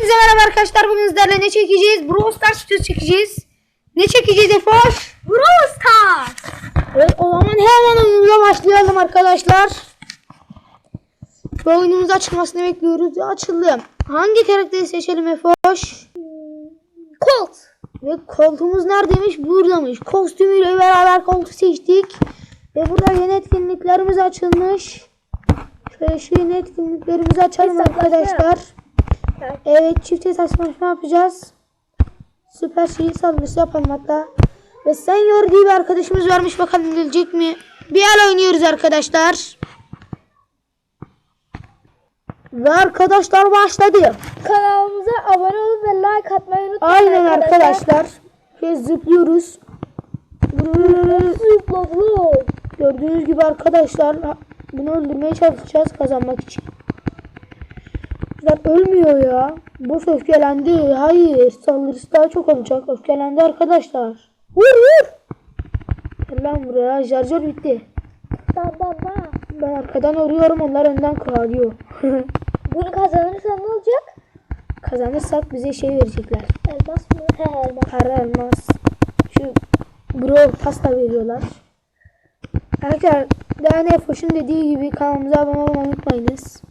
Hepinize merhaba arkadaşlar. Bugün sizlerle ne çekeceğiz? Brawl Stars videosu çekeceğiz. Ne çekeceğiz Efoş? Brawl Stars. Evet o zaman hemen oyunumuza başlayalım arkadaşlar. Bu oyunumuz açılmasını bekliyoruz. Açıldı. Hangi karakteri seçelim Efoş? Colt. Ve koltuğumuz neredeymiş? Buradaymış. Kostümüyle beraber koltuğu seçtik. Ve burada yeni etkinliklerimiz açılmış. Şöyle şu yeni etkinliklerimizi açalım Hesaplaşma. arkadaşlar. Evet. Evet çift hesaplaşma yapacağız. Süper şeyi saldırısı yapalım hatta. Ve Senior diye bir arkadaşımız varmış bakalım gelecek mi? Bir el oynuyoruz arkadaşlar. Ve arkadaşlar başladı. Kanalımıza abone olup ve like atmayı unutmayın Aynen arkadaşlar. Ve zıplıyoruz. Zıplavlu. Gördüğünüz gibi arkadaşlar bunu öldürmeye çalışacağız kazanmak için. Ölmüyor ya. Bu öfkelendi. Hayır. Saldırısı daha çok olacak. Öfkelendi arkadaşlar. Vur vur. Gel lan buraya. Şarjör bitti. Da da. Ben arkadan vuruyorum. Onlar önden kırıyor. Bunu kazanırsan ne olacak? Kazanırsak bize şey verecekler. Elmas mı? He elmas. Para elmas. Şu bro pasta veriyorlar. Arkadaşlar daha ne Foş'un dediği gibi kanalımıza abone olmayı unutmayınız.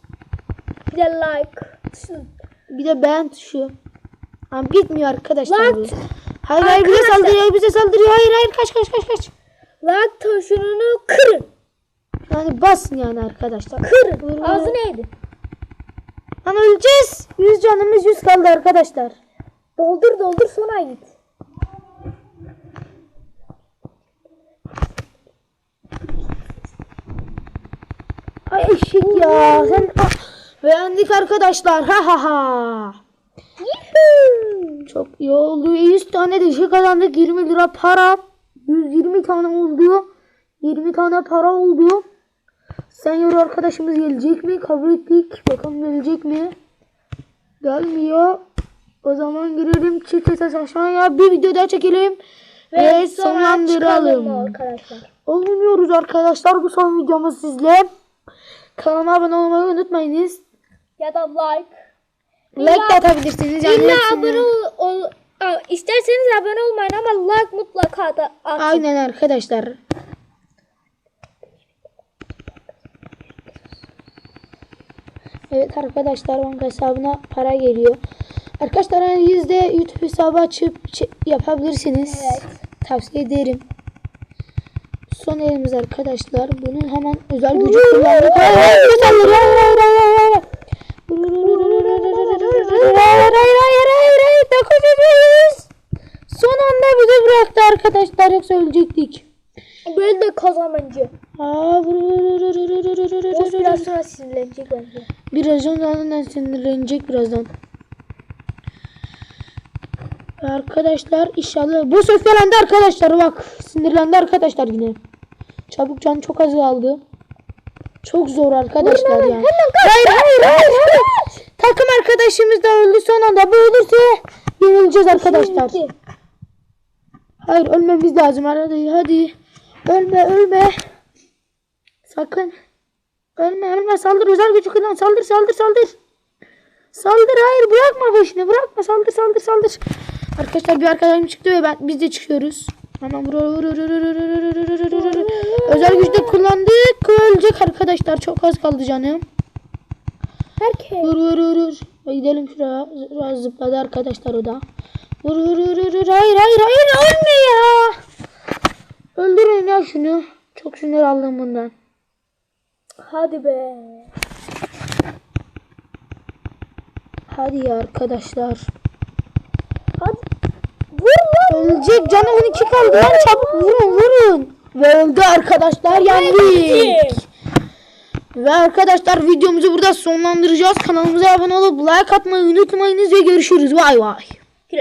Bir de like. Bir de beğen tuşu. Ama gitmiyor arkadaşlar bu. Hayır hayır bize Arkadaşlar. saldırıyor bize saldırıyor. Hayır hayır kaç kaç kaç kaç. Like tuşunu kırın. Yani basın yani arkadaşlar. Kırın. Ağzı neydi? Lan öleceğiz. 100 canımız 100 kaldı arkadaşlar. Doldur doldur sonra git. Ay eşek ya. Sen Ah, beğendik arkadaşlar. Ha ha ha. Çok iyi oldu. 100 tane de şey kazandık. 20 lira para. 120 tane oldu. 20 tane para oldu. Senior arkadaşımız gelecek mi? Kabul ettik. Bakalım gelecek mi? Gelmiyor. O zaman girelim çift hesaplaşmaya. Bir video daha çekelim. Ve, sonra sonlandıralım. arkadaşlar. Olmuyoruz arkadaşlar. Bu son videomuz sizle. Kanalıma abone olmayı unutmayınız. Ya da like. Like de atabilirsiniz. Yani İlla hepsini- abone ol, ol Aa, isterseniz abone olmayın ama like mutlaka da atın. Aynen arkadaşlar. Evet arkadaşlar banka hesabına para geliyor. Arkadaşlar yani yüzde YouTube hesabı açıp ç- yapabilirsiniz. Evet. Tavsiye ederim. Son elimiz arkadaşlar. Bunun hemen özel gücü hayır hayır hayır hayır hayır hayır. Hayır hayır hayır hayır hayır. Dokuz yüz. Son anda bizi bıraktı arkadaşlar yoksa ölecektik. Böyle de kazanıncı. Aa, vur, vur, vur, vur, vur, vur, vur, vur, O vur, vur. biraz sonra sinirlenecek bence. Birazdan zaten sinirlenecek birazdan. Arkadaşlar inşallah bu öfkelendi arkadaşlar bak sinirlendi arkadaşlar yine. Çabuk can çok az kaldı. Çok zor arkadaşlar ya. Hayır hayır hayır hayır. Takım arkadaşımız da öldü son anda bu ölürse yenileceğiz arkadaşlar. Hayır ölmemiz lazım hadi hadi. Ölme ölme. Sakın. Ölme ölme saldır özel gücü kullan saldır saldır saldır. Saldır hayır bırakma başını bırakma saldır saldır saldır. Arkadaşlar bir arkadaşım çıktı ve ben biz de çıkıyoruz. Hemen vur vur vur vur vur vur. Özel gücü de kullandık. Ölecek arkadaşlar çok az kaldı canım. Herkes. Vur vur vur gidelim şuraya. Biraz zıpladı arkadaşlar o da. Vur vur vur vur. Hayır hayır hayır ölme ya. Öldürün ya şunu. Çok sinir aldım bundan. Hadi be. Hadi ya arkadaşlar. Hadi. Vur lan. Ölecek canı 12 kaldı lan çabuk vurun vurun. Ve öldü arkadaşlar yendik. Ve arkadaşlar videomuzu burada sonlandıracağız. Kanalımıza abone olup like atmayı unutmayınız ve görüşürüz. Bay bay.